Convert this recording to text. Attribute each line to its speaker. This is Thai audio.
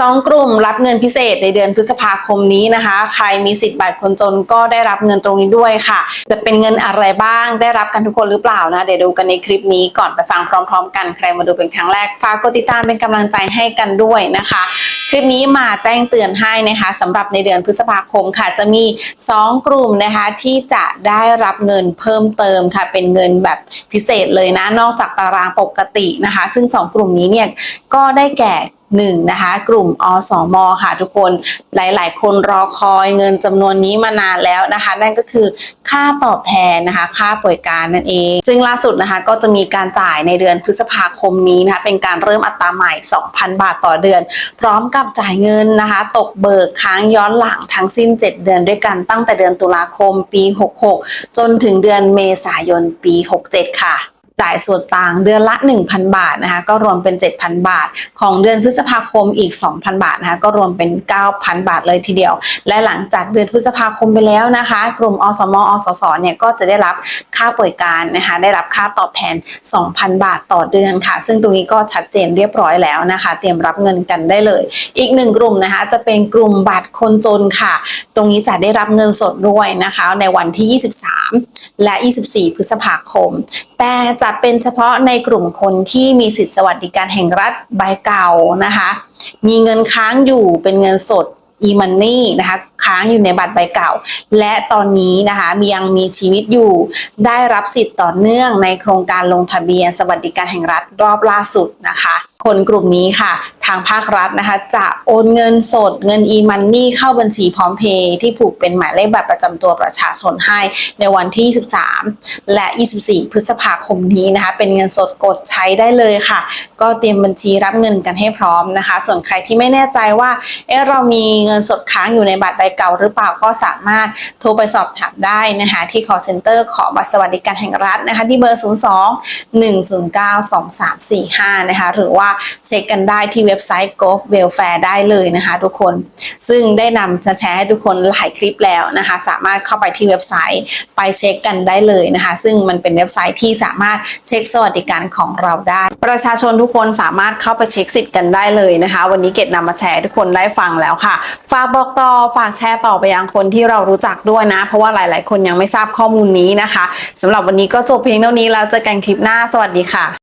Speaker 1: สองกลุ่มรับเงินพิเศษในเดือนพฤษภาคมนี้นะคะ ใครมีสิทธิ์บัตรคนจนก็ได้รับเงินตรงนี้ด้วยค่ะ จะเป็นเงินอะไรบ้างได้รับกันทุกคนหรือเปล่านะเดี๋ยวดูกันในคลิปนี้ก่อนไปฟังพร้อม ๆ กันใครมาดูเป็นครั้งแรกฝากกดติดตามเป็นกำลังใจให้กันด้วยนะคะคลิปนี้มาแจ้งเตือนให้นะคะสำหรับในเดือนพฤษภาคมค่ะ จะมี 2 กลุ่มนะคะที่จะได้รับเงินเพิ่มเติมค่ะ เป็นเงินแบบพิเศษเลยนะ นอกจากตารางปกตินะคะ ซึ่ง 2 กลุ่มนี้เนี่ยก็ได้แก่ หนึ่งนะคะกลุ่มอสมค่ะทุกคนหลายๆ คนรอคอยเงินจำนวนนี้มานานแล้วนะคะ นั่นก็คือค่าตอบแทนนะคะ ค่าป่วยการนั่นเอง ซึ่งล่าสุดนะคะก็จะมีการจ่ายในเดือนพฤษภาคมนี้นะคะ เป็นการเริ่มอัตราใหม่ 2,000 บาทต่อเดือน พร้อมกับจ่ายเงินนะคะ ตกเบิกค้างย้อนหลังทั้งสิ้น 7 เดือนด้วยกันตั้งแต่เดือนตุลาคมปี 66 จนถึงเดือนเมษายนปี 67 ค่ะ จ่ายส่วนต่างเดือนละ 1,000 บาทนะคะก็รวมเป็น 7,000 บาท ของเดือนพฤษภาคมอีก 2,000 บาทนะคะก็รวมเป็น 9,000 บาทเลยทีเดียว และหลังจากเดือนพฤษภาคมไปแล้วนะคะ กลุ่มอสมอสสเนี่ยก็จะได้รับค่าป่วยการนะคะได้รับค่าตอบแทน 2,000 บาทต่อเดือนค่ะ ซึ่งตรงนี้ก็ชัดเจนเรียบร้อยแล้วนะคะ เตรียมรับเงินกันได้เลย อีกหนึ่งกลุ่มนะคะจะเป็นกลุ่มบัตรคนจนค่ะ ตรงนี้จะได้รับเงินสดด้วยนะคะ ในวันที่ 23 และ 24 พฤษภาคม แต่จะเป็นเฉพาะในกลุ่มคนที่มีสิทธิสวัสดิการแห่งรัฐใบเก่านะคะ มีเงินค้างอยู่เป็นเงินสด e-money นะคะ ค้างอยู่ในบัตรใบเก่า และตอนนี้นะคะมียังมีชีวิตอยู่ ได้รับสิทธิ์ต่อเนื่องในโครงการลงทะเบียนสวัสดิการแห่งรัฐรอบล่าสุดนะคะ คนกลุ่มนี้ค่ะ ทางภาครัฐนะคะ จะโอนเงินสดเงิน e-money เข้าบัญชีพร้อมเพย์ที่ผูกเป็นหมายเลขบัตรประจำตัวประชาชนให้ในวันที่ 23 และ 24 พฤษภาคมนี้นะคะ เป็นเงินสดกดใช้ได้เลยค่ะ ก็เตรียมบัญชีรับเงินกันให้พร้อมนะคะ ส่วนใครที่ไม่แน่ใจว่าเอะเรามีเงินสดค้างอยู่ในบัตรใบเก่าหรือเปล่าก็สามารถโทรไปสอบถามได้นะคะที่ call center ของบัตรสวัสดิการแห่งรัฐนะคะที่เบอร์ 02 109 2345 นะคะหรือว่าเช็คกันได้ที่เว็บไซต์ gov welfare ได้เลยนะคะทุกคน ซึ่งได้นำจะแชร์ให้ทุกคนหลายคลิปแล้วนะคะ สามารถเข้าไปที่เว็บไซต์ไปเช็คกันได้เลยนะคะ ซึ่งมันเป็นเว็บไซต์ที่สามารถเช็คสวัสดิการของเราได้ ประชาชนทุกคนสามารถเข้าไปเช็คสิทธิ์กันได้เลยนะคะ วันนี้เกดนำมาแชร์ทุกคนได้ฟังแล้วค่ะ ฝากบอกต่อฝากแชร์ต่อไปยังคนที่เรารู้จักด้วยนะ เพราะว่าหลาย ๆ คนยังไม่ทราบข้อมูลนี้นะคะสำหรับวันนี้ก็จบเพียงเท่านี้แล้วเจอกันคลิปหน้าสวัสดีค่ะ